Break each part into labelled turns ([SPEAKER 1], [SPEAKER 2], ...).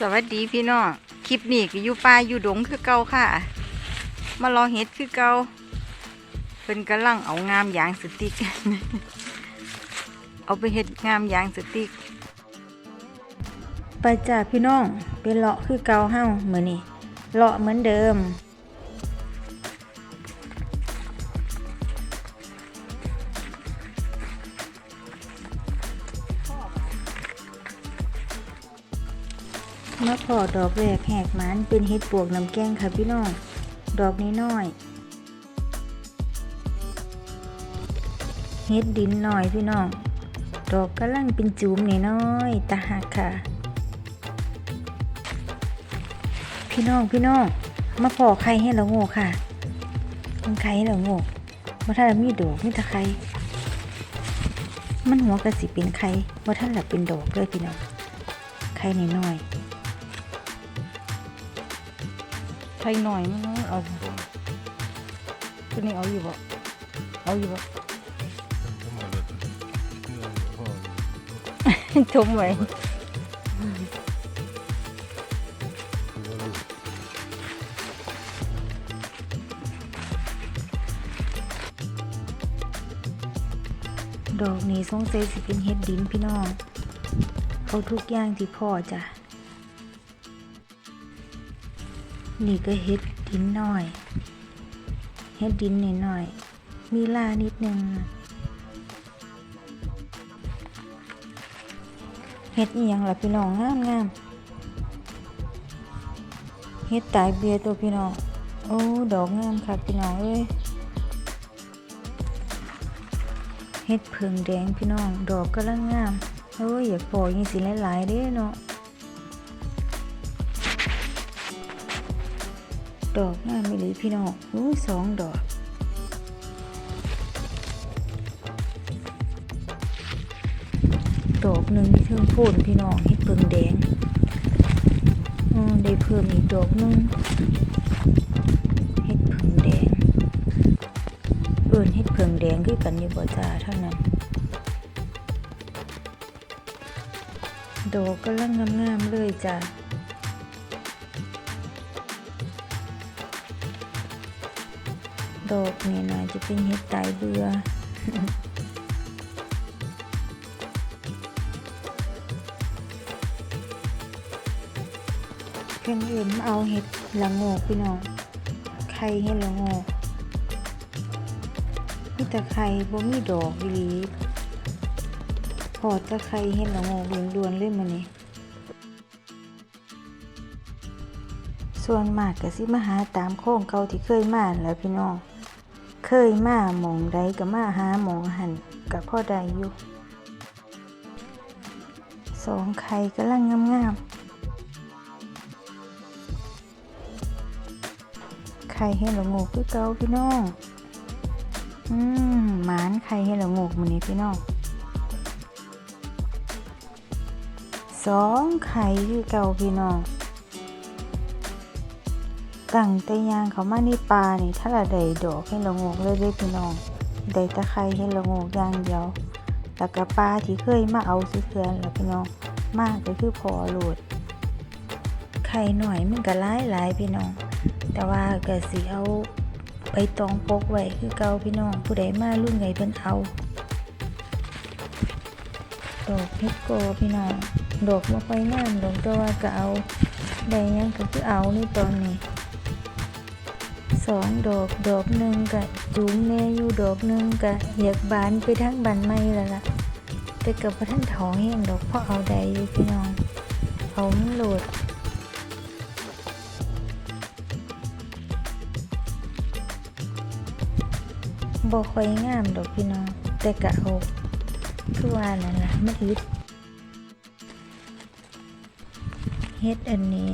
[SPEAKER 1] สวัสดีพี่น้องคลิปนี้ก็อยู่ป่าอยู่ดงคือเก่าค่ะ มารอเห็ดคือเก่าเป็นกระลังเอางามยางสติก เอาไปเห็ดงามยางสติกไปจ้าพี่น้องไปเลาะคือเก่าเฮ้าเหมือนนี่เลาะเหมือนเดิม มาพอดอกแรกแหกมันเป็นเห็ดปวกน้ำแกงค่ะพี่น้อง ดอกนี้น้อยๆเห็ดดินหน่อยพี่น้อง ดอกกำลังเป็นจุ่มน้อยตาหักค่ะ พี่น้องพี่น้องมาพอไข่ให้เราโง่ค่ะมันไข่ให้เราโง่มาถ้าเรามีดอกมีตะไคร่มันหัวกระสิเป็นไข่ว่าท่านหลับเป็นดอกเลยพี่น้องไข่น้อย ไทยหน่อยมั้งเอาตัวนี้เอาอยู่บ่เอาอยู่บ่ทมไว้ดอกนี้สงสัยสิเป็นเห็ดดินพี่น้อง เอาทุกอย่างที่พ่อจ้ะ นี่ก็เฮ็ดดินหน่อย เฮ็ดดินนิดหน่อยๆมีลานิดนึงเฮ็ดอีหยังล่ะพี่น้องงามงามเฮ็ดตายเบียตัวพี่น้อง โอ้ ดอกงามค่ะพี่น้องเอ้ยเฮ็ดเพิงแดงพี่น้อง ดอกกำลังงาม โอ้ยอยากปล่อยยังสิหลายๆเด้เนาะ ดอกงามไม่เลยพี่น้องอู้สองดอกดอกหนึ่งเทิงโพนพี่น้องเห็ดเพิงแดงอืมได้เพิ่มอีกดอกหนึงเห็ดเพิ่งแดงเอื่นเห็ดเพิ่งแดงคือกันอยู่บ่จ้าเท่านั้น ดอกกำลังงามๆเลยจ้า ดอกนี่นะจะเป็นเห็ดตายเบื่อเพิ่งเอื่นมาเอาเห็ดละโงกพี่น้องไข่เห็ดละโงกมีแต่ไข่บ่มีดอกอีลีพอแตะไข่เห็ดละโงกล้วนๆเลยมื้อนี้ส่วนมากก็สิมาหาตามโค้งเก่าที่เคยมานั่นแล้วพี่น้อง เคยมาหมองใดก็มาหาหมองหันกับพ่อใดอยู่สองไข่กำลังงามๆไข่ให้ละโงกคือเก่าพี่น้องอืมหมานไข่ให้ละโงกมื้อนี้พี่น้องสองไข่คือเก่าพี่น้อง ตั้งแต่ยางเขามาในป่านี่ถ้าละได้ดอกให้ละโงกเลยเด้พี่น้องได้ตะไคร้ให้ละโงกอย่างเดียวแล้วก็ปลาที่เคยมาเอาซื้อเพื่อนแล้วพี่น้องมากก็คือพอโหลดไข่หน่อยมันก็หลายหลายพี่น้อง แต่ว่าก็สิเอาไปตองปกไว้คือเก่าพี่น้องผู้ใดมารุ่นไงเพิ่นเอาดอกเฮ็ดโกพี่น้องดอกบ่ค่อยงามดอกต่ว่าก็เอาได้ยังก็คือเอาในตอนนี้ สองดอกดอกหนึ่งกะจุ้มแน่อยู่ดอกหนึ่งกะอยากบานไปทั้งบานไม่ล้วล่ะแต่กับพระท่านท้องแห้งดอกเพราะเอาใดอยู่พี่น้องเอามันโหลดบ่ค่อยงามดอกพี่น้องแต่กะเอาคือว่านั่นล่ะมันอึดเฮ็ดอันนี้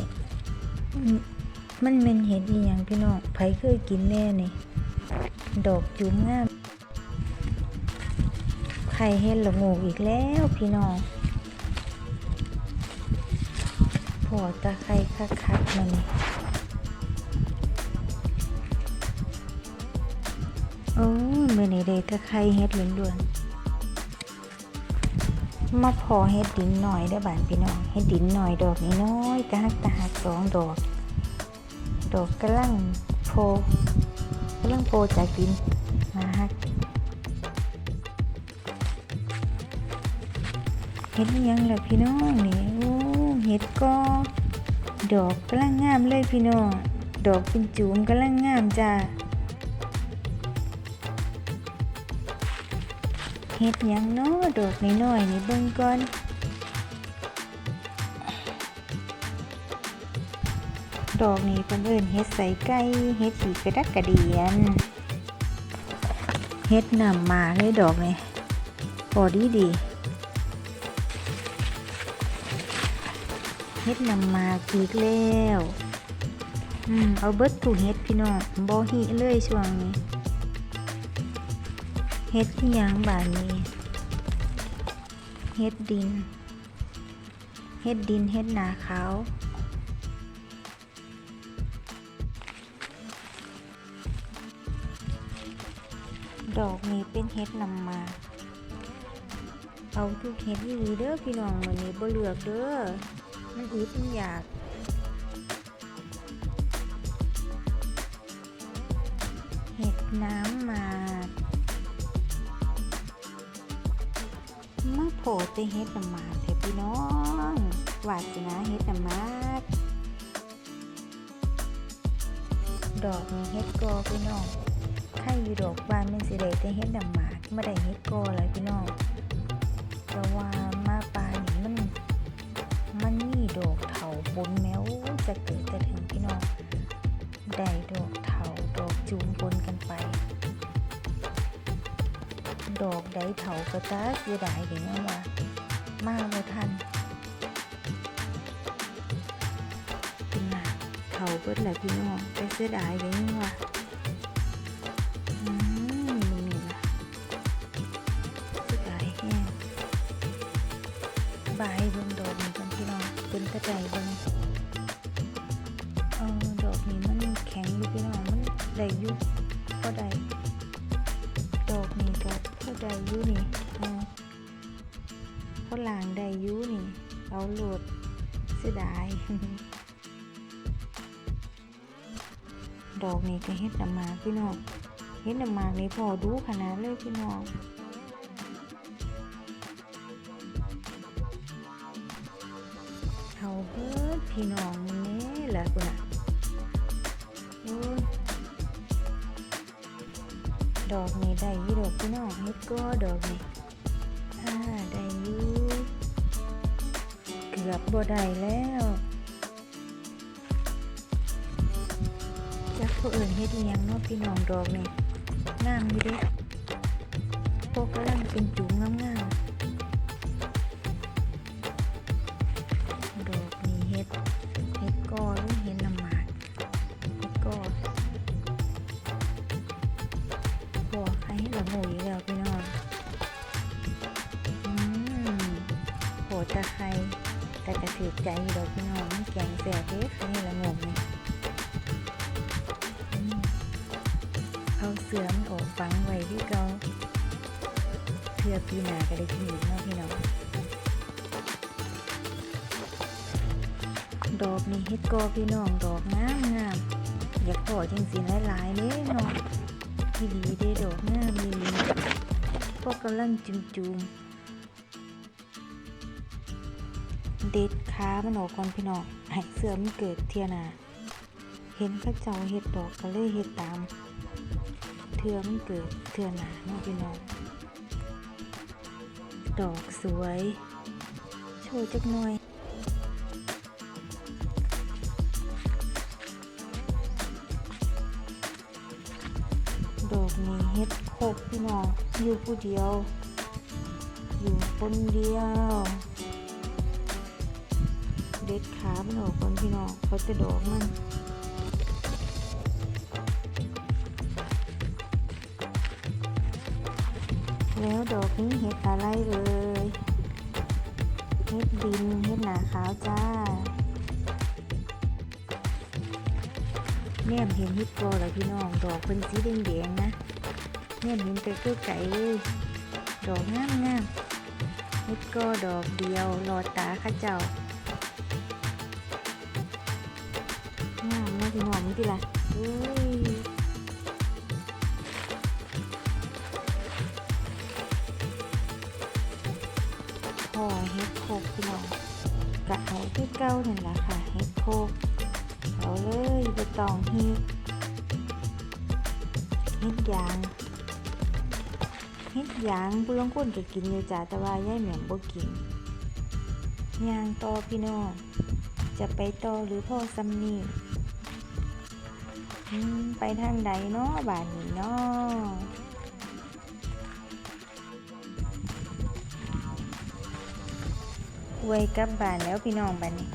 [SPEAKER 1] มันเป็นเห็ดอีหยังพี่น้องไผเคยกินแน่นี่ดอกจุ๋มงามไข่เห็ดละงกอีกแล้วพี่น้องพอตะไคร้คักๆมานี่โอ้ยมื่อนี้ได้ตะไคร้เห็ดล้วนๆมาพอเฮ็ดดินหน่อยได้บานพี่น้องเฮ็ดดินหน่อยดอกนี้น้อยๆตะหักตะหักสองดอก ดอกกำลังโพกำลังโพจากดินมาฮักเฮ็ดยังล่ะพี่น้องนี่โอ้เฮ็ดก็ดอกกำลังงามเลยพี่น้องดอกเป็นจูมกำลังงามจ้าเฮ็ดยังเนาะดอกน้อยๆนี่เบิ่งก่อน ดอกนี้เพิ่นเอิ้นเฮ็ดใส่ไก่เฮ็ดสีกระดักกระเดียนเฮ็ดนำมาเลยดอกนี่พอดีดีเฮ็ดนำมากอีกแล้วอืมเอาเบิดถูเฮ็ดพี่น้องบ่หิเลยช่วงนี้เฮ็ดที่ยังบานนี้เฮ็ดดินเฮ็ดดินเฮ็ดนาขาว ดอกนี้เป็นเฮ็ดนำมา เอาทุกเฮ็ดอีหลีเด้อพี่น้องมื้อนี้บ่เลือกเด้อ มันอึดมันอยากเห็ดน้ำมามาโผล่แต่เฮ็ดนำมาเถอะพี่น้องวาสนาเฮ็ดนำมาดอกนี้เฮ็ดกอพี่น้อง ใครอยู่ดอกบานเป็นสิได้แต่เฮ็ดน้ำหมากไม่ได้เฮ็ดกอเลยพี่น้องแต่ว่ามาปลานี่มันมันมีดอกเถาบนแมวจะเกิดจะถึงพี่น้องได้ดอกเถาดอกจูงปนกันไป ดอกได้เถากระตาเสียดายเดี๋ยวนี้ว่ามาบ่ทันเป็นไงเถาเบิดแหละพี่น้องแต่เสียดายเดี๋ยวนี้ว่า เป็นกระใจเบิ่งเออดอกนี้มันแข็งอยู่พี่น้องมันได้ยู่ก็ได้ดอกนี้ก็พอได้ยู่นี่เออพอหลางได้ยู่นี่ เอาโหลดเสียดายดอกนี้ก็เฮ็ดน้ำหมากพี่น้องเฮ็ดน้ำหมากนี่พอดูขนาดเลยพี่น้อง พี่น้องนี่แหละคุณน่ะดอกนี้ได้ยี่ดอกพี่น้องเฮ็ดก็ดอกนี้อ่าได้ยู่เกือบบ่ได้แล้วจักผู้อื่นเฮ็ดยังเนาะพี่น้องดอกนี่งามอยู่เด้พวกกำลังเป็นจุ๋ม ต่กระถือใจอยู่ดอกพี่น้องแกงแสบเด้ใครเฮ็ดละโง่นี่อืมเอาเสือมันออกฝังไว้ที่เกาเพื่อปีหน้าก็ได้กินอีกเนาะพี่น้องดอกนี่เฮ็ดกอพี่น้องดอกงามงามอยากขอจังสีหลายๆเด้เนาะที่ดีเด้ดอกงามดีพวกกำลังจุมจุมๆ เด็ดขามันออกก่อนพี่น้องให้เสื่อมนเกิดเทียนา เห็นเข้าเจ้าเฮ็ดดอกก็เลยเฮ็ดตาม เทือมันเกิดเทือหนาเนาะพี่น้อง ดอกสวย โชว์จักหน่อยดอกนี้เฮ็ดโคกพี่น้องอยู่ผู้เดียว อยู่คนเดียว เด็ดขามันออกคนพี่น้องเขาจะดอกมันแล้วดอกนี้เห็ดอะไรเอ่ยเห็ดดินเห็ดหนาขาวจ้าแนมเห็นฮิปโปแล้วพี่น้อง ดอกเป็นสีแดงๆนะแนมเห็นไปไกลๆเลยดอกงามงามๆฮ็ดก็ดอกเดียวรอตาข้าเจ้า งานะพี่น้องนี่ติล่ะเอ้ยพ่อเฮ็ดโคกพี่น้องกะเอาคือเก่านั่นล่ะค่ะเฮ็ดโคกเอาเลยบ่ต้องเฮ็ดเฮ็ดยางเฮ็ดยางผู้ลางคนก็กินอยู่จ้ะแต่ว่ายายแหม่มบ่กินยางต่อพี่น้องจะไปต่อหรือพ่อซ้ำนี่ ไปทางใดเนาะบ้านนี้เนาะไวยกลับบ้านแล้วพี่น้องบ้านนี้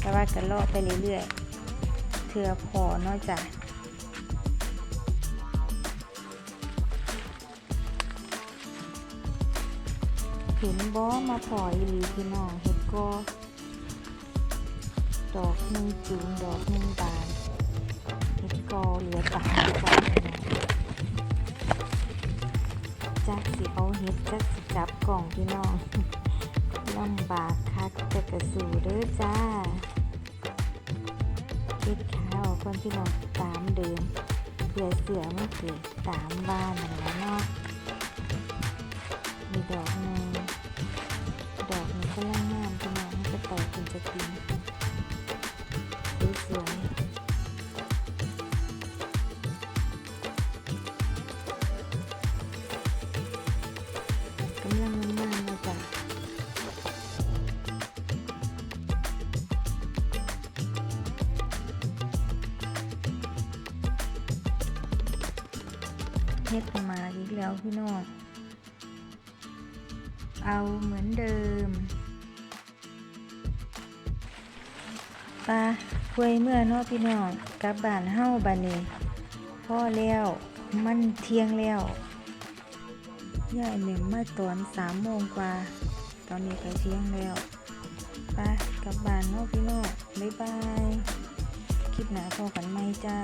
[SPEAKER 1] แต่ว่าก็เลาะไปเรื่อยๆเถื่อพอเนาะจ้ะเห็นบ่มาพออีหลีพี่น้องเห็ดก็ดอกหนึ่งจูงดอกหนึ่งบาน กอเหลือตาดีกว่าจักสิเอาเห็ดจักสิจับกล่องพี่น้องลำบากคักจะกระสูเด้อจ้าเห็ดขาวคนพี่น้องตามเดิมเพื่อเสือมันเกิดตามบ้านนั่นแหละเนาะมีดอกหนึ่งดอกนี้ก็ล่างงามพี่น้องมันจะแตกเป็นจะกิน เฮ็ดมาอีกแล้วพี่น้อง เอาเหมือนเดิมปลาควยเมื่อนาะพี่น้องกลับบ้านเฮาบานนี้พ่อแล้วมันเที่ยงแล้วยายเหม่มมาตอนสามโมงกว่า ตอนนี้ก็เที่ยงแล้วไปกลับบ้านนาะพี่น้องบ๊ายบาย คลิปหน้าพอกันไหมจ้า